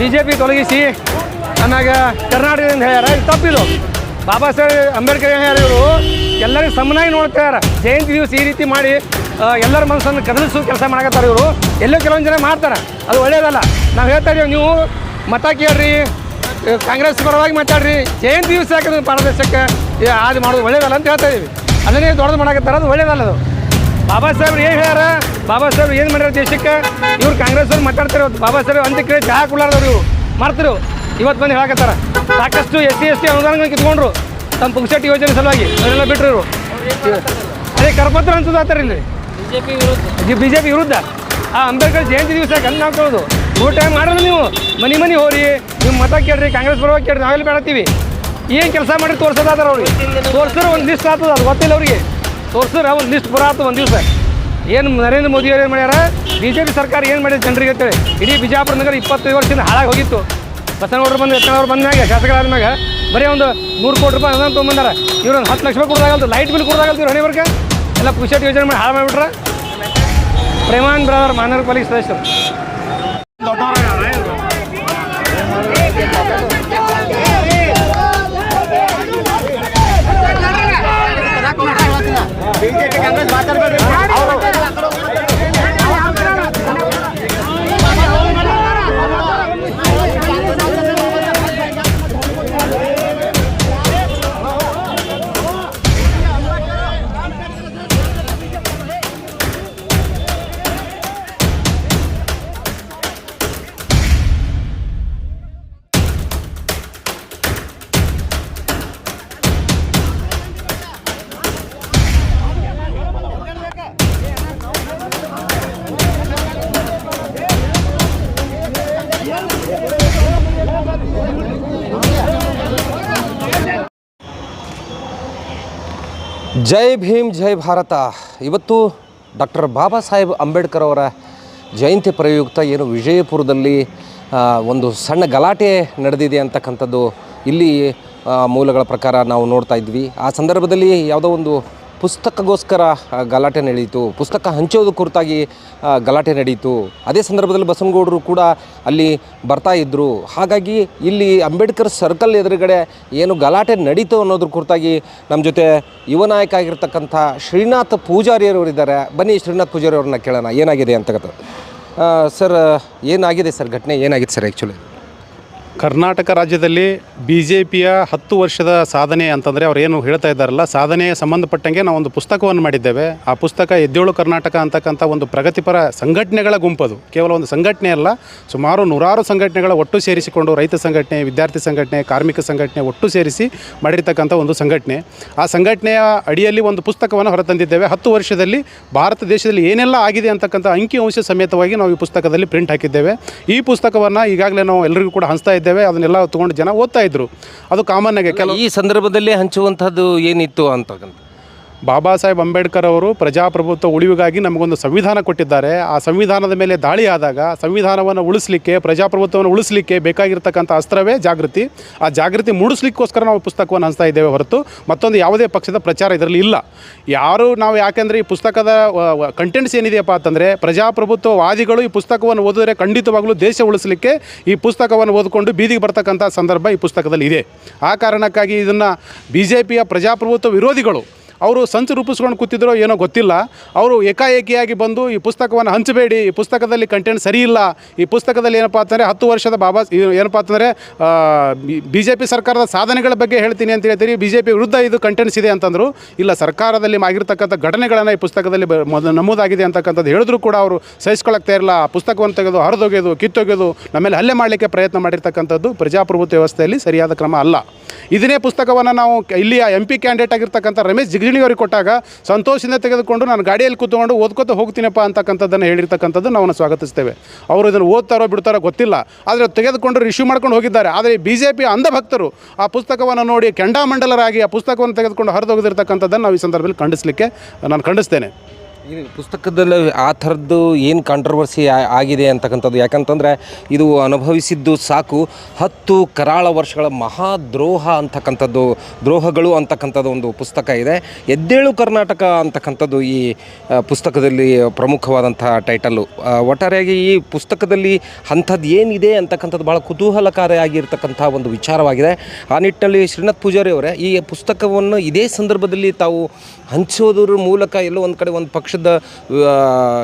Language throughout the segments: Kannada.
ಬಿ ಜೆ ಪಿ ತೊಲಗಿಸಿ ಆಮ್ಯಾಗ ಕರ್ನಾಟಕದಿಂದ ಹೇಳ್ಯಾರ. ಇದು ತಪ್ಪಿದು. ಬಾಬಾ ಸಾಹೇಬ್ ಅಂಬೇಡ್ಕರ್ ಹೇಳ್ಯಾರ ಇವರು? ಎಲ್ಲರಿಗೂ ಸಮನಾಗಿ ನೋಡ್ತಾರ ಜಯಂತಿ ದಿವಸ ಈ ರೀತಿ ಮಾಡಿ ಎಲ್ಲರ ಮನಸ್ಸನ್ನು ಕದಲಿಸೋ ಕೆಲಸ ಮಾಡಕತ್ತಾರೆ ಇವರು. ಎಲ್ಲೋ ಕೆಲವೊಂದು ಜನ ಮಾಡ್ತಾರೆ. ಅದು ಒಳ್ಳೇದಲ್ಲ. ನಾವು ಹೇಳ್ತಾ ಇದೀವಿ, ನೀವು ಮತ ಕೇಳ್ರಿ ಕಾಂಗ್ರೆಸ್ ಪರವಾಗಿ ಮಾತಾಡ್ರಿ. ಜಯಂತಿ ದಿವಸ ಯಾಕಂದ್ರೆ ಭಾರತ ದೇಶಕ್ಕೆ ಮಾಡೋದು ಒಳ್ಳೇದಲ್ಲ ಅಂತ ಹೇಳ್ತಾ ಇದೀವಿ. ಅದನ್ನೇ ದೊಡ್ಡದು ಮಾಡಕತ್ತಾರ, ಅದು ಒಳ್ಳೇದಲ್ಲ ಅದು. ಬಾಬಾ ಸಾಹೇಬ್ರು ಏನು ಹೇಳ್ಯಾರ? ಬಾಬಾ ಸಾಹೇಬ್ರು ಏನು ಮಾಡ್ಯಾರ ದೇಶಕ್ಕೆ? ಇವ್ರು ಕಾಂಗ್ರೆಸ್ ಅವ್ರು ಮಾತಾಡ್ತಾರೆ ಬಾಬಾ ಸಾಹೇಬ್ ಅಂತ ಕೇಳಿ ಚಹಾ ಕುಳ್ಳಾರ್ದವ್ರು ಇವರು. ಮಾಡ್ತಿರು. ಇವತ್ತು ಬಂದು ಹೇಳಕತ್ತಾರ. ಸಾಕಷ್ಟು ಎಸ್ ಸಿ ಎಸ್ ಟಿ ಅನುದಾನಗಳು ಕಿತ್ಕೊಂಡ್ರು. ತಮ್ಮ ಪುಕ್ಸಟ್ಟಿ ಯೋಜನೆ ಸಲುವಾಗಿ. ಅವರೆಲ್ಲ ಬಿಟ್ಟರು ಇವರು. ಅದೇ ಕರಪತ್ರ ಅಂತದಾತಾರೆ ಇಲ್ಲಿ. ಬಿ ಜೆ ಪಿ ವಿರುದ್ಧ. ಆ ಅಂಬೇಡ್ಕರ್ ಜಯಂತಿ ದಿವಸ ಗಂಧ ಹಾಕೊಳ್ಳೋದು ಟೈಮ್ ಮಾಡಲ್ಲ ನೀವು. ಮನೆ ಮನೆ ಹೋರಿ. ನಿಮ್ಮ ಮತ ಕೇಳ್ರಿ ಕಾಂಗ್ರೆಸ್ ಪರವಾಗಿ ಕೇಳ್ರಿ ನಾವೆಲ್ಲ ಬೇಡತ್ತೀವಿ. ಏನು ಕೆಲಸ ಮಾಡಿ ತೋರಿಸೋದಾದ್ರೆ ಅವ್ರಿಗೆ. ತೋರಿಸಿದ್ರೆ ಒಂದು ಲಿಸ್ಟ್ ಆಗ್ತದೆ ಅದು ಗೊತ್ತಿಲ್ಲ ಅವ್ರಿಗೆ. ತೋರ್ಸಿದ್ರೆ ಒಂದು ಲಿಸ್ಟ್ ಬರ ಆಗ್ತದೆ ಒಂದು ದಿವಸ. ಏನು ನರೇಂದ್ರ ಮೋದಿ ಏನು ಮಾಡ್ಯಾರ? ಬಿ ಜೆ ಪಿ ಸರ್ಕಾರ ಏನು ಮಾಡಿದೆ ಜನರಿಗೆ ಅಂತೇಳಿ. ಇಡೀ ಬಿಜಾಪುರ ನಗರ ಇಪ್ಪತ್ತೈದು ವರ್ಷದಿಂದ ಹಾಳಾಗಿ ಹೋಗಿತ್ತು. ಬಸನಗೌಡರು ಬಂದು ಎತ್ತನವ್ರು ಬಂದಾಗ ಶಾಸಕರಾದ್ಮ್ಯಾಗ ಬರೀ ಒಂದು ನೂರು ಕೋಟಿ ರೂಪಾಯಿ ಅನುದಾನ ತೊಗೊಂಬಂದಾರ. ಇವ್ರು ಒಂದು ಹತ್ತು ಲಕ್ಷ ರೂಪಾಯಿ ಕೊಡೋದಾಗಲ್ದು ಲೈಟ್ ಬಿಲ್ ಕೊಡೋದಾಗಲ್ದು ಇವ್ರು ಹಣೆ ಬರ್ಕ ಎಲ್ಲ ಪುಷಟ್ ಯೋಜನೆ ಮಾಡಿ ಹಾಳು ಮಾಡಿಬಿಟ್ರೆ. ಪ್ರೇಮಾನ್ ಬ್ರದರ್ ಮಾನವರ ಪಾಲಿಕೆ ಸದಸ್ಯರು. ಜೈ ಭೀಮ್, ಜೈ ಭಾರತ. ಇವತ್ತು ಡಾಕ್ಟರ್ ಬಾಬಾ ಸಾಹೇಬ್ ಅಂಬೇಡ್ಕರ್ ಅವರ ಜಯಂತಿ ಪ್ರಯುಕ್ತ ಏನು ವಿಜಯಪುರದಲ್ಲಿ ಒಂದು ಸಣ್ಣ ಗಲಾಟೆ ನಡೆದಿದೆ ಅಂತಕ್ಕಂಥದ್ದು ಇಲ್ಲಿ ಮೂಲಗಳ ಪ್ರಕಾರ ನಾವು ನೋಡ್ತಾ ಇದ್ವಿ. ಆ ಸಂದರ್ಭದಲ್ಲಿ ಯಾವುದೋ ಒಂದು ಪುಸ್ತಕಗೋಸ್ಕರ ಗಲಾಟೆ ನಡೆಯಿತು. ಪುಸ್ತಕ ಹಂಚೋದು ಕುರಿತಾಗಿ ಗಲಾಟೆ ನಡೆಯಿತು. ಅದೇ ಸಂದರ್ಭದಲ್ಲಿ ಬಸವನಗೌಡರು ಕೂಡ ಅಲ್ಲಿ ಬರ್ತಾ ಇದ್ದರು ಹಾಗಾಗಿ ಇಲ್ಲಿ ಅಂಬೇಡ್ಕರ್ ಸರ್ಕಲ್ ಎದುರುಗಡೆ ಏನು ಗಲಾಟೆ ನಡೀತು ಅನ್ನೋದ್ರ ಕುರಿತಾಗಿ ನಮ್ಮ ಜೊತೆ ಯುವ ನಾಯಕ ಆಗಿರ್ತಕ್ಕಂಥ ಶ್ರೀನಾಥ್ ಪೂಜಾರಿಯವರಿದ್ದಾರೆ ಬನ್ನಿ ಶ್ರೀನಾಥ್ ಪೂಜಾರಿ ಅವ್ರನ್ನ ಕೇಳೋಣ. ಏನಾಗಿದೆ ಅಂತಕ್ಕಂಥ ಸರ್, ಏನಾಗಿದೆ ಸರ್ ಘಟನೆ? ಏನಾಗಿದೆ ಸರ್ ಆ್ಯಕ್ಚುಲಿ ಕರ್ನಾಟಕ ರಾಜ್ಯದಲ್ಲಿ ಬಿ ಜೆ ಪಿಯ ಹತ್ತು ವರ್ಷದ ಸಾಧನೆ ಅಂತಂದರೆ ಅವ್ರು ಏನು ಹೇಳ್ತಾ ಇದ್ದಾರಲ್ಲ, ಸಾಧನೆಗೆ ಸಂಬಂಧಪಟ್ಟಂಗೆ ನಾವು ಒಂದು ಪುಸ್ತಕವನ್ನು ಮಾಡಿದ್ದೇವೆ. ಆ ಪುಸ್ತಕ ಎದ್ದೇಳು ಕರ್ನಾಟಕ ಅಂತಕ್ಕಂಥ ಒಂದು ಪ್ರಗತಿಪರ ಸಂಘಟನೆಗಳ ಗುಂಪದು. ಕೇವಲ ಒಂದು ಸಂಘಟನೆ ಅಲ್ಲ, ಸುಮಾರು ನೂರಾರು ಸಂಘಟನೆಗಳ ಒಟ್ಟು ಸೇರಿಸಿಕೊಂಡು ರೈತ ಸಂಘಟನೆ, ವಿದ್ಯಾರ್ಥಿ ಸಂಘಟನೆ, ಕಾರ್ಮಿಕ ಸಂಘಟನೆ ಒಟ್ಟು ಸೇರಿಸಿ ಮಾಡಿರ್ತಕ್ಕಂಥ ಒಂದು ಸಂಘಟನೆ. ಆ ಸಂಘಟನೆಯ ಅಡಿಯಲ್ಲಿ ಒಂದು ಪುಸ್ತಕವನ್ನು ಹೊರತಂದಿದ್ದೇವೆ. ಹತ್ತು ವರ್ಷದಲ್ಲಿ ಭಾರತ ದೇಶದಲ್ಲಿ ಏನೆಲ್ಲ ಆಗಿದೆ ಅಂತಕ್ಕಂಥ ಅಂಕಿಅಂಶ ಸಮೇತವಾಗಿ ನಾವು ಈ ಪುಸ್ತಕದಲ್ಲಿ ಪ್ರಿಂಟ್ ಹಾಕಿದ್ದೇವೆ. ಈ ಪುಸ್ತಕವನ್ನು ಈಗಾಗಲೇ ನಾವು ಎಲ್ಲರಿಗೂ ಕೂಡ ಹಂಚ್ತಾ ಇದ್ದೇವೆ. ಅದನ್ನೆಲ್ಲ ತೊಗೊಂಡು ಜನ ಓದ್ತಾ ಇದ್ರು. ಅದು ಕಾಮನ್ ಆಗಿ ಕೆಲವು ಈ ಸಂದರ್ಭದಲ್ಲಿ ಹಂಚುವಂಥದ್ದು ಏನಿತ್ತು ಅಂತಕ್ಕಂಥ ಬಾಬಾ ಸಾಹೇಬ್ ಅಂಬೇಡ್ಕರ್ ಅವರು ಪ್ರಜಾಪ್ರಭುತ್ವ ಉಳಿವಿಗಾಗಿ ನಮಗೊಂದು ಸಂವಿಧಾನ ಕೊಟ್ಟಿದ್ದಾರೆ. ಆ ಸಂವಿಧಾನದ ಮೇಲೆ ದಾಳಿ ಆದಾಗ ಸಂವಿಧಾನವನ್ನು ಉಳಿಸಲಿಕ್ಕೆ, ಪ್ರಜಾಪ್ರಭುತ್ವವನ್ನು ಉಳಿಸಲಿಕ್ಕೆ ಬೇಕಾಗಿರ್ತಕ್ಕಂಥ ಅಸ್ತ್ರವೇ ಜಾಗೃತಿ. ಆ ಜಾಗೃತಿ ಮೂಡಿಸ್ಲಿಕ್ಕೋಸ್ಕರ ನಾವು ಪುಸ್ತಕವನ್ನು ಹಂಚ್ತಾ ಇದ್ದೇವೆ ಹೊರತು ಮತ್ತೊಂದು ಯಾವುದೇ ಪಕ್ಷದ ಪ್ರಚಾರ ಇದರಲ್ಲಿ ಇಲ್ಲ. ಯಾರು ನಾವು ಯಾಕೆಂದರೆ ಈ ಪುಸ್ತಕದ ಕಂಟೆಂಟ್ಸ್ ಏನಿದೆಯಪ್ಪ ಅಂತಂದರೆ ಪ್ರಜಾಪ್ರಭುತ್ವವಾದಿಗಳು ಈ ಪುಸ್ತಕವನ್ನು ಓದಿದರೆ ಖಂಡಿತವಾಗಲೂ ದೇಶ ಉಳಿಸಲಿಕ್ಕೆ ಈ ಪುಸ್ತಕವನ್ನು ಓದಿಕೊಂಡು ಬೀದಿಗೆ ಬರ್ತಕ್ಕಂಥ ಸಂದರ್ಭ ಈ ಪುಸ್ತಕದಲ್ಲಿ ಇದೆ ಆ ಕಾರಣಕ್ಕಾಗಿ ಇದನ್ನು ಬಿ ಜೆ ಪಿಯ ಪ್ರಜಾಪ್ರಭುತ್ವ ವಿರೋಧಿಗಳು ಅವರು ಸಂಚು ರೂಪಿಸ್ಕೊಂಡು ಕೂತಿದ್ರೋ ಏನೋ ಗೊತ್ತಿಲ್ಲ. ಅವರು ಏಕಾಏಕಿಯಾಗಿ ಬಂದು ಈ ಪುಸ್ತಕವನ್ನು ಹಂಚಬೇಡಿ, ಈ ಪುಸ್ತಕದಲ್ಲಿ ಕಂಟೆಂಟ್ ಸರಿ ಇಲ್ಲ, ಈ ಪುಸ್ತಕದಲ್ಲಿ ಏನಪ್ಪ ಅಂತಂದರೆ ಹತ್ತು ವರ್ಷದ ಬಾಬಾ ಏನಪ್ಪ ಅಂತಂದರೆ ಬಿ ಜೆ ಪಿ ಸರ್ಕಾರದ ಸಾಧನೆಗಳ ಬಗ್ಗೆ ಹೇಳ್ತೀನಿ ಅಂತ ಹೇಳ್ತೀರಿ ಬಿ ಜೆ ಪಿ ವಿರುದ್ಧ ಇದು ಕಂಟೆಂಟ್ಸ್ ಇದೆ ಅಂತಂದರು. ಇಲ್ಲ, ಸರ್ಕಾರದಲ್ಲಿ ಆಗಿರ್ತಕ್ಕಂಥ ಘಟನೆಗಳನ್ನು ಈ ಪುಸ್ತಕದಲ್ಲಿ ನಮೂದಾಗಿದೆ ಅಂತಕ್ಕಂಥದ್ದು ಹೇಳಿದ್ರು ಕೂಡ ಅವರು ಸಹಿಸ್ಕೊಳ್ಳೋಗ್ತಾ ಇರಲ್ಲ ಆ ಪುಸ್ತಕವನ್ನು ತೆಗೆದು, ಹರಿದೊಗೆದು, ಕಿತ್ತೊಗೆದು, ನಮ್ಮೇಲೆ ಹಲ್ಲೆ ಮಾಡಲಿಕ್ಕೆ ಪ್ರಯತ್ನ ಮಾಡಿರ್ತಕ್ಕಂಥದ್ದು ಪ್ರಜಾಪ್ರಭುತ್ವ ವ್ಯವಸ್ಥೆಯಲ್ಲಿ ಸರಿಯಾದ ಕ್ರಮ ಅಲ್ಲ. ಇದನ್ನೇ ಪುಸ್ತಕವನ್ನು ನಾವು ಇಲ್ಲಿಯ ಎಂ ಪಿ ಕ್ಯಾಂಡಿಡೇಟ್ ಆಗಿರ್ತಕ್ಕಂಥ ರಮೇಶ್ ಅವರಿಗೆ ಕೊಟ್ಟಾಗ ಸಂತೋಷದಿಂದ ತೆಗೆದುಕೊಂಡು ನಾನು ಗಾಡಿಯಲ್ಲಿ ಕೂತ್ಕೊಂಡು ಓದ್ಕೋತ ಹೋಗ್ತೀನಪ್ಪ ಅಂತಕ್ಕಂಥದ್ದನ್ನು ಹೇಳಿರ್ತಕ್ಕಂಥದ್ದು ನಾವು ಸ್ವಾಗತಿಸ್ತೇವೆ. ಅವರು ಇದನ್ನು ಓದ್ತಾರೋ ಬಿಡ್ತಾರೋ ಗೊತ್ತಿಲ್ಲ. ಆದರೆ ತೆಗೆದುಕೊಂಡು ರಿಶ್ಯೂ ಮಾಡ್ಕೊಂಡು ಹೋಗಿದ್ದಾರೆ. ಆದರೆ ಬಿ ಜೆ ಪಿ ಅಂಧಭಕ್ತರು ಆ ಪುಸ್ತಕವನ್ನು ನೋಡಿ ಕೆಂಡಾಮಂಡಲರಾಗಿ ಆ ಪುಸ್ತಕವನ್ನು ತೆಗೆದುಕೊಂಡು ಹರಿದೋಗಿರ್ತಕ್ಕಂಥದ್ದನ್ನು ನಾವು ಈ ಸಂದರ್ಭದಲ್ಲಿ ಖಂಡಿಸಲಿಕ್ಕೆ ನಾನು ಖಂಡಿಸ್ತೇನೆ. ಇದು ಪುಸ್ತಕದಲ್ಲಿ ಆ ಥರದ್ದು ಏನು ಕಾಂಟ್ರವರ್ಸಿ ಆಗಿದೆ ಅಂತಕ್ಕಂಥದ್ದು. ಯಾಕಂತಂದರೆ ಇದು ಅನುಭವಿಸಿದ್ದು ಸಾಕು. ಹತ್ತು ಕರಾಳ ವರ್ಷಗಳ ಮಹಾ ದ್ರೋಹ ಅಂತಕ್ಕಂಥದ್ದು, ದ್ರೋಹಗಳು ಅಂತಕ್ಕಂಥದ್ದು ಒಂದು ಪುಸ್ತಕ ಇದೆ. ಎದ್ದೇಳು ಕರ್ನಾಟಕ ಅಂತಕ್ಕಂಥದ್ದು ಈ ಪುಸ್ತಕದಲ್ಲಿ ಪ್ರಮುಖವಾದಂಥ ಟೈಟಲ್ಲು ಒಟ್ಟಾರೆಯಾಗಿ ಈ ಪುಸ್ತಕದಲ್ಲಿ ಅಂಥದ್ದು ಏನಿದೆ ಅಂತಕ್ಕಂಥದ್ದು ಭಾಳ ಕುತೂಹಲಕಾರಿಯಾಗಿರ್ತಕ್ಕಂಥ ಒಂದು ವಿಚಾರವಾಗಿದೆ. ಆ ನಿಟ್ಟಿನಲ್ಲಿ ಶ್ರೀನಾಥ್ ಪೂಜಾರಿ ಅವರೇ ಈ ಪುಸ್ತಕವನ್ನು ಇದೇ ಸಂದರ್ಭದಲ್ಲಿ ತಾವು ಹಂಚೋದ್ರ ಮೂಲಕ ಎಲ್ಲೋ ಒಂದು ಕಡೆ ಒಂದು ಪಕ್ಷದ ಆ,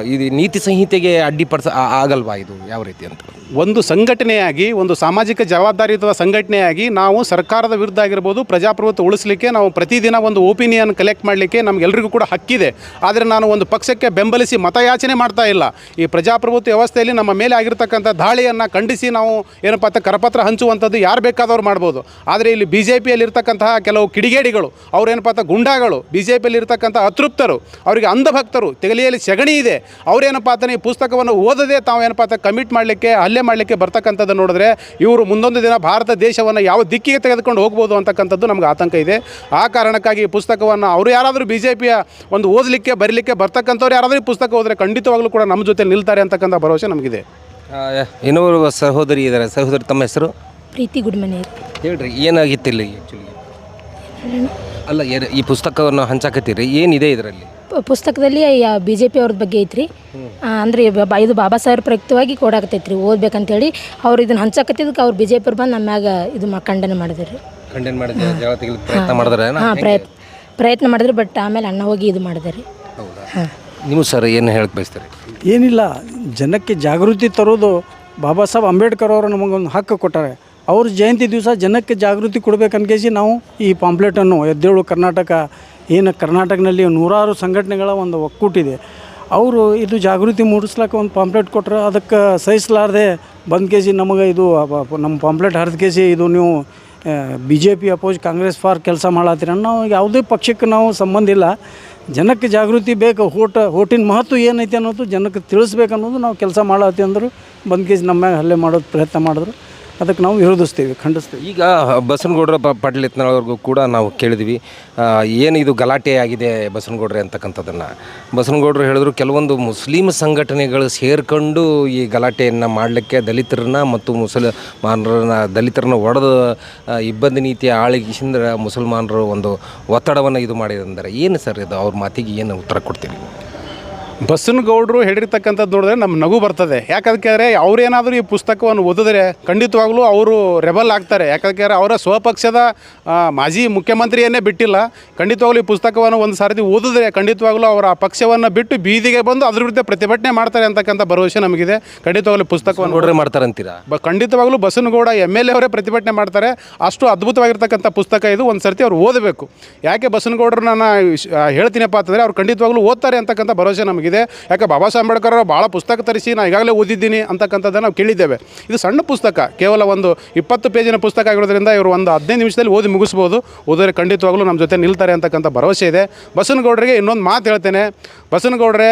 ಇದು ನೀತಿ ಸಂಹಿತೆಗೆ ಅಡ್ಡಿಪಡಿಸ ಆಗಲ್ವಾ ಇದು? ಯಾವ ರೀತಿ ಅಂತ? ಒಂದು ಸಂಘಟನೆಯಾಗಿ ಒಂದು ಸಾಮಾಜಿಕ ಜವಾಬ್ದಾರಿಯುತ ಸಂಘಟನೆಯಾಗಿ ನಾವು ಸರ್ಕಾರದ ವಿರುದ್ಧ ಆಗಿರ್ಬೋದು ಪ್ರಜಾಪ್ರಭುತ್ವ ಉಳಿಸಲಿಕ್ಕೆ ನಾವು ಪ್ರತಿದಿನ ಒಂದು ಒಪಿನಿಯನ್ ಕಲೆಕ್ಟ್ ಮಾಡಲಿಕ್ಕೆ ನಮಗೆಲ್ಲರಿಗೂ ಕೂಡ ಹಕ್ಕಿದೆ. ಆದರೆ ನಾನು ಒಂದು ಪಕ್ಷಕ್ಕೆ ಬೆಂಬಲಿಸಿ ಮತಯಾಚನೆ ಮಾಡ್ತಾ ಇಲ್ಲ. ಈ ಪ್ರಜಾಪ್ರಭುತ್ವ ವ್ಯವಸ್ಥೆಯಲ್ಲಿ ನಮ್ಮ ಮೇಲೆ ಆಗಿರ್ತಕ್ಕಂಥ ದಾಳಿಯನ್ನು ಖಂಡಿಸಿ ನಾವು ಏನಪ್ಪ ಅಂತ ಕರಪತ್ರ ಹಂಚುವಂಥದ್ದು ಯಾರು ಬೇಕಾದವ್ರು ಮಾಡ್ಬೋದು. ಆದರೆ ಇಲ್ಲಿ ಬಿ ಜೆ ಪಿಯಲ್ಲಿರ್ತಕ್ಕಂತಹ ಕೆಲವು ಕಿಡಿಗೇಡಿಗಳು ಅವ್ರು ಏನಪ್ಪ ಅಂತ ಗುಂಡಾಗಳು ಬಿ ಜೆ ಪಿಯಲ್ಲಿರ್ತಕ್ಕಂಥ ಅತೃಪ್ತರು ಅವರಿಗೆ ಅಂಧಭಕ್ತರು ತೆಗಲಿಯಲ್ಲಿ ಸೆಗಣಿ ಇದೆ. ಅವರೇನಪ್ಪ ಅಂತಾನೆ ಈ ಪುಸ್ತಕವನ್ನು ಓದದೆ ತಾವು ಏನಪ್ಪ ಅಂತ ಕಮಿಟ್ ಮಾಡಲಿಕ್ಕೆ ಹಲ್ಲೆ ಮಾಡಲಿಕ್ಕೆ ಬರ್ತಕ್ಕಂಥದ್ದು ನೋಡಿದ್ರೆ ಇವರು ಮುಂದೊಂದು ದಿನ ಭಾರತ ದೇಶವನ್ನು ಯಾವ ದಿಕ್ಕಿಗೆ ತೆಗೆದುಕೊಂಡು ಹೋಗ್ಬೋದು ಅಂತಕ್ಕಂಥದ್ದು ನಮ್ಗೆ ಆತಂಕ ಇದೆ. ಆ ಕಾರಣಕ್ಕಾಗಿ ಈ ಪುಸ್ತಕವನ್ನು ಅವರು ಯಾರಾದರೂ ಬಿ ಜೆ ಪಿಯ ಒಂದು ಓದಲಿಕ್ಕೆ ಬರಲಿಕ್ಕೆ ಬರ್ತಕ್ಕಂಥವ್ರು ಯಾರಾದರೂ ಈ ಪುಸ್ತಕ ಓದಿದ್ರೆ ಖಂಡಿತವಾಗ್ಲೂ ಕೂಡ ನಮ್ಮ ಜೊತೆ ನಿಲ್ತಾರೆ ಅಂತಕ್ಕಂಥ ಭರವಸೆ ನಮಗಿದೆ. ಇನ್ನೊಬ್ಬರು ಸಹೋದರಿ ಇದ್ದಾರೆ. ಸಹೋದರಿ ತಮ್ಮ ಹೆಸರು? ಪ್ರೀತಿ ಗುಡ್ಮನೆ. ಹೇಳ್ರಿ ಏನಾಗಿತ್ತು ಇಲ್ಲಿ ಆ್ಯಕ್ಚುಲಿ ಅಲ್ಲ ಈ ಪುಸ್ತಕವನ್ನು ಹಂಚಾಕತ್ತೀರಿ? ಏನಿದೆ ಇದರಲ್ಲಿ? ಪುಸ್ತಕದಲ್ಲಿ ಬಿ ಜೆ ಪಿ ಅವ್ರದ್ದು ಬಗ್ಗೆ ಐತ್ರಿ. ಅಂದರೆ ಇದು ಬಾಬಾ ಸಾಹೇಬ್ ಪ್ರಯುಕ್ತವಾಗಿ ಕೊಡಾಕತ್ತೈತ್ರಿ ಓದ್ಬೇಕಂತೇಳಿ. ಅವ್ರು ಇದನ್ನ ಹಂಚಕತ್ತಿದ್ದಕ್ಕೆ ಅವ್ರು ಬಿ ಜೆ ಪಿ ಬಂದು ನಮ್ಮ ಮ್ಯಾಗ ಇದು ಮಾ ಖಂಡನೆ ಮಾಡಿದ್ರಿ. ಖಂಡನೆ ಮಾಡಿದ್ರು ಪ್ರಯತ್ನ ಮಾಡಿದ್ರೆ ಹಾಂ ಪ್ರಯತ್ನ ಪ್ರಯತ್ನ ಮಾಡಿದ್ರು ಬಟ್ ಆಮೇಲೆ ಅಣ್ಣ ಹೋಗಿ ಇದು ಮಾಡಿದ್ರಿ. ಹಾಂ. ನೀವು ಸರ್ ಏನು ಹೇಳಕ್ ಬಯಸ್ತೀರಿ? ಏನಿಲ್ಲ ಜನಕ್ಕೆ ಜಾಗೃತಿ ತರೋದು ಬಾಬಾ ಸಾಹೇಬ್ ಅಂಬೇಡ್ಕರ್ ಅವರು ನಮಗೊಂದು ಹಕ್ಕು ಕೊಟ್ಟಾರೆ. ಅವ್ರ ಜಯಂತಿ ದಿವಸ ಜನಕ್ಕೆ ಜಾಗೃತಿ ಕೊಡ್ಬೇಕನ್ಕೇಸಿ ನಾವು ಈ ಪಾಂಪ್ಲೆಟನ್ನು ಎದ್ದೇಳು ಕರ್ನಾಟಕ ಏನು ಕರ್ನಾಟಕದಲ್ಲಿ ನೂರಾರು ಸಂಘಟನೆಗಳ ಒಂದು ಒಕ್ಕೂಟಿದೆ. ಅವರು ಇದು ಜಾಗೃತಿ ಮೂಡಿಸ್ಲಿಕ್ಕೆ ಒಂದು ಪಾಂಪ್ಲೆಟ್ ಕೊಟ್ಟರೆ ಅದಕ್ಕೆ ಸಹಿಸಲಾರ್ದೆ ಬಂದು ಕೆ ಜಿ ನಮಗೆ ಇದು, ನಮ್ಮ ಪಾಂಪ್ಲೆಟ್ ಹರಿದ ಕೆ ಜಿ ಇದು ನೀವು B J P oppose Congress for ಕೆಲಸ ಮಾಡತ್ತೀರ ನಾವು ಯಾವುದೇ ಪಕ್ಷಕ್ಕೆ ನಾವು ಸಂಬಂಧ ಇಲ್ಲ. ಜನಕ್ಕೆ ಜಾಗೃತಿ ಬೇಕು ಹೋಟ ಹೋಟಿನ ಮಹತ್ವ ಏನೈತೆ ಅನ್ನೋದು ಜನಕ್ಕೆ ತಿಳಿಸ್ಬೇಕು ಅನ್ನೋದು ನಾವು ಕೆಲಸ ಮಾಡತ್ತಿ ಅಂದರು ಬಂದು ಜಿ ನಮ್ಮ ಮ್ಯಾಗ ಹಲ್ಲೆ ಮಾಡೋದು ಪ್ರಯತ್ನ ಮಾಡಿದ್ರು. ಅದಕ್ಕೆ ನಾವು ವಿರೋಧಿಸ್ತೀವಿ, ಖಂಡಿಸ್ತೀವಿ. ಈಗ ಬಸನಗೌಡರ ಪ ಪಾಟೀಲ್ ಕೂಡ ನಾವು ಕೇಳಿದ್ವಿ ಏನು ಇದು ಗಲಾಟೆ ಆಗಿದೆ ಬಸವನಗೌಡ್ರೆ ಅಂತಕ್ಕಂಥದ್ದನ್ನು. ಬಸನಗೌಡರು ಹೇಳಿದ್ರು, ಕೆಲವೊಂದು ಮುಸ್ಲಿಂ ಸಂಘಟನೆಗಳು ಸೇರಿಕೊಂಡು ಈ ಗಲಾಟೆಯನ್ನು ಮಾಡಲಿಕ್ಕೆ ದಲಿತರನ್ನ ಮತ್ತು ಮುಸಲ್ಮಾನರನ್ನ, ದಲಿತರನ್ನ ಒಡೆದ ಇಬ್ಬಂದಿ ನೀತಿಯ ಆಳಿಗಿಸಿಂದ ಮುಸಲ್ಮಾನರು ಒಂದು ಒತ್ತಡವನ್ನು ಇದು ಮಾಡಿದಂದರೆ. ಏನು ಸರ್ ಇದು? ಅವ್ರ ಮಾತಿಗೆ ಏನು ಉತ್ತರ ಕೊಡ್ತೀರಿ? ಬಸವನಗೌಡರು ಹೇಳಿರ್ತಕ್ಕಂಥದ್ದು ನೋಡಿದ್ರೆ ನಮ್ಮ ನಗು ಬರ್ತದೆ. ಯಾಕಂದ್ರೆ ಅವರೇನಾದರೂ ಈ ಪುಸ್ತಕವನ್ನು ಓದಿದ್ರೆ ಖಂಡಿತವಾಗ್ಲೂ ಅವರು ರೆಬಲ್ ಆಗ್ತಾರೆ. ಯಾಕಂದ್ರೆ ಅವರ ಸ್ವಪಕ್ಷದ ಮಾಜಿ ಮುಖ್ಯಮಂತ್ರಿಯನ್ನೇ ಬಿಟ್ಟಿಲ್ಲ. ಖಂಡಿತವಾಗ್ಲೂ ಈ ಪುಸ್ತಕವನ್ನು ಒಂದು ಸಾರಿ ಓದಿದ್ರೆ ಖಂಡಿತವಾಗ್ಲೂ ಅವರ ಆ ಪಕ್ಷವನ್ನು ಬಿಟ್ಟು ಬೀದಿಗೆ ಬಂದು ಅದ್ರ ವಿರುದ್ಧ ಪ್ರತಿಭಟನೆ ಮಾಡ್ತಾರೆ ಅಂತಕ್ಕಂಥ ಭರವಸೆ ನಮಗಿದೆ. ಖಂಡಿತವಾಗ್ಲೂ ಪುಸ್ತಕವನ್ನು ಮಾಡ್ತಾರೆ ಅಂತೀರಾ? ಬ ಖಂಡಿತವಾಗ್ಲೂ ಬಸನಗೌಡ ಎಂ ಎಲ್ ಎ ಅವರೇ ಪ್ರತಿಭಟನೆ ಮಾಡ್ತಾರೆ. ಅಷ್ಟು ಅದ್ಭುತವಾಗಿರ್ತಕ್ಕಂಥ ಪುಸ್ತಕ ಇದು. ಒಂದು ಸರ್ತಿ ಅವ್ರು ಓದಬೇಕು. ಯಾಕೆ ಬಸನಗೌಡ್ರು ನಾನು ಹೇಳ್ತೀನಪ್ಪ ಅಂತಂದರೆ ಅವ್ರು ಖಂಡಿತವಾಗ್ಲೂ ಓದ್ತಾರೆ ಅಂತಕ್ಕಂಥ ಭರವಸೆ ನಮಗಿದೆ ಯಾಕೆ ಬಾಬಾ ಸಾಹೇಬ್ ಅಂಬೇಡ್ಕರ್ ಅವರು ಭಾಳ ಪುಸ್ತಕ ತರಿಸಿ ನಾನು ಈಗಾಗಲೇ ಓದಿದ್ದೀನಿ ಅಂತಕ್ಕಂಥದ್ದನ್ನು ನಾವು ಕೇಳಿದ್ದೇವೆ. ಇದು ಸಣ್ಣ ಪುಸ್ತಕ, ಕೇವಲ ಒಂದು ಇಪ್ಪತ್ತು ಪೇಜಿನ ಪುಸ್ತಕ ಆಗಿರೋದ್ರಿಂದ ಇವರು ಒಂದು ಹದಿನೈದು ನಿಮಿಷದಲ್ಲಿ ಓದಿ ಮುಗಿಸ್ಬೋದು. ಓದೋರೆ ಖಂಡಿತವಾಗಲೂ ನಮ್ಮ ಜೊತೆ ನಿಲ್ತಾರೆ ಅಂತಕ್ಕಂಥ ಭರವಸೆ ಇದೆ. ಬಸನಗೌಡ್ರಿಗೆ ಇನ್ನೊಂದು ಮಾತು ಹೇಳ್ತೇನೆ. ಬಸನಗೌಡ್ರೆ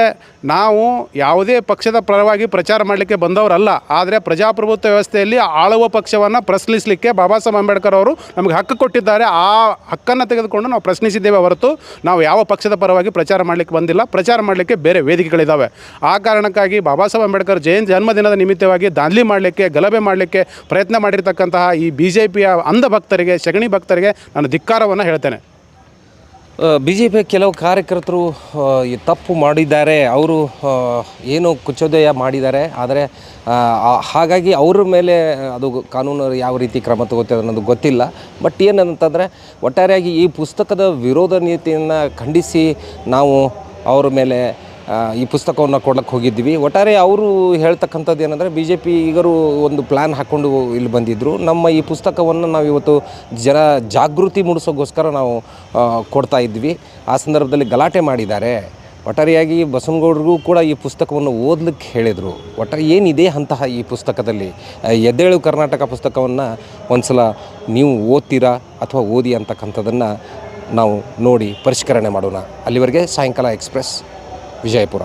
ನಾವು ಯಾವುದೇ ಪಕ್ಷದ ಪರವಾಗಿ ಪ್ರಚಾರ ಮಾಡಲಿಕ್ಕೆ ಬಂದವರಲ್ಲ, ಆದರೆ ಪ್ರಜಾಪ್ರಭುತ್ವ ವ್ಯವಸ್ಥೆಯಲ್ಲಿ ಆಳುವ ಪಕ್ಷವನ್ನು ಪ್ರಶ್ನಿಸಲಿಕ್ಕೆ ಬಾಬಾ ಸಾಹೇಬ್ ಅಂಬೇಡ್ಕರ್ ಅವರು ನಮಗೆ ಹಕ್ಕು ಕೊಟ್ಟಿದ್ದಾರೆ. ಆ ಹಕ್ಕನ್ನು ತೆಗೆದುಕೊಂಡು ನಾವು ಪ್ರಶ್ನಿಸಿದ್ದೇವೆ ಹೊರತು ನಾವು ಯಾವ ಪಕ್ಷದ ಪರವಾಗಿ ಪ್ರಚಾರ ಮಾಡಲಿಕ್ಕೆ ಬಂದಿಲ್ಲ. ಪ್ರಚಾರ ಮಾಡಲಿಕ್ಕೆ ಬೇರೆ ವೇದಿಕೆಗಳಿದ್ದಾವೆ ಆ ಕಾರಣಕ್ಕಾಗಿ ಬಾಬಾ ಸಾಹೇಬ್ ಅಂಬೇಡ್ಕರ್ ಜಯಂತಿ ಜನ್ಮದಿನದ ನಿಮಿತ್ತವಾಗಿ ದಾಂಧಲಿ ಮಾಡಲಿಕ್ಕೆ, ಗಲಭೆ ಮಾಡಲಿಕ್ಕೆ ಪ್ರಯತ್ನ ಮಾಡಿರ್ತಕ್ಕಂತಹ ಈ ಬಿ ಜೆ ಪಿಯ ಅಂಧ ಭಕ್ತರಿಗೆ, ಸಗಣಿ ಭಕ್ತರಿಗೆ ನಾನು ಧಿಕ್ಕಾರವನ್ನು ಹೇಳ್ತೇನೆ. ಬಿ ಜೆ ಪಿಯ ಕೆಲವು ಕಾರ್ಯಕರ್ತರು ತಪ್ಪು ಮಾಡಿದ್ದಾರೆ. ಅವರು ಏನು ಕುಚೋದಯ ಮಾಡಿದ್ದಾರೆ. ಆದರೆ ಹಾಗಾಗಿ ಅವ್ರ ಮೇಲೆ ಅದು ಕಾನೂನು ಯಾವ ರೀತಿ ಕ್ರಮ ತಗೋತದೆ ಅನ್ನೋದು ಗೊತ್ತಿಲ್ಲ. ಬಟ್ ಏನಂತಂದರೆ, ಒಟ್ಟಾರೆಯಾಗಿ ಈ ಪುಸ್ತಕದ ವಿರೋಧ ನೀತಿಯನ್ನು ಖಂಡಿಸಿ ನಾವು ಅವ್ರ ಮೇಲೆ ಈ ಪುಸ್ತಕವನ್ನು ಕೊಡ್ಲಿಕ್ಕೆ ಹೋಗಿದ್ವಿ. ಒಟ್ಟಾರೆ ಅವರು ಹೇಳ್ತಕ್ಕಂಥದ್ದು ಏನಂದರೆ ಬಿ ಜೆ ಪಿ ಈಗರು ಒಂದು ಪ್ಲ್ಯಾನ್ ಹಾಕ್ಕೊಂಡು ಇಲ್ಲಿ ಬಂದಿದ್ದರು ನಮ್ಮ ಈ ಪುಸ್ತಕವನ್ನು ನಾವು ಇವತ್ತು ಜನ ಜಾಗೃತಿ ಮೂಡಿಸೋಕ್ಕೋಸ್ಕರ ನಾವು ಕೊಡ್ತಾ ಇದ್ವಿ. ಆ ಸಂದರ್ಭದಲ್ಲಿ ಗಲಾಟೆ ಮಾಡಿದ್ದಾರೆ. ಒಟ್ಟಾರೆಯಾಗಿ ಬಸವನಗೌಡರಿಗೂ ಕೂಡ ಈ ಪುಸ್ತಕವನ್ನು ಓದಲಿಕ್ಕೆ ಹೇಳಿದರು. ಒಟ್ಟಾರೆ ಏನಿದೆ ಅಂತಹ ಈ ಪುಸ್ತಕದಲ್ಲಿ? ಎದ್ದೇಳು ಕರ್ನಾಟಕ ಪುಸ್ತಕವನ್ನು ಒಂದು ಸಲ ನೀವು ಓದ್ತೀರಾ ಅಥವಾ ಓದಿ ಅಂತಕ್ಕಂಥದ್ದನ್ನು ನಾವು ನೋಡಿ ಪರಿಷ್ಕರಣೆ ಮಾಡೋಣ. ಅಲ್ಲಿವರೆಗೆ ಸಾಯಂಕಾಲ ಎಕ್ಸ್ಪ್ರೆಸ್. ವಿಜಯಪುರ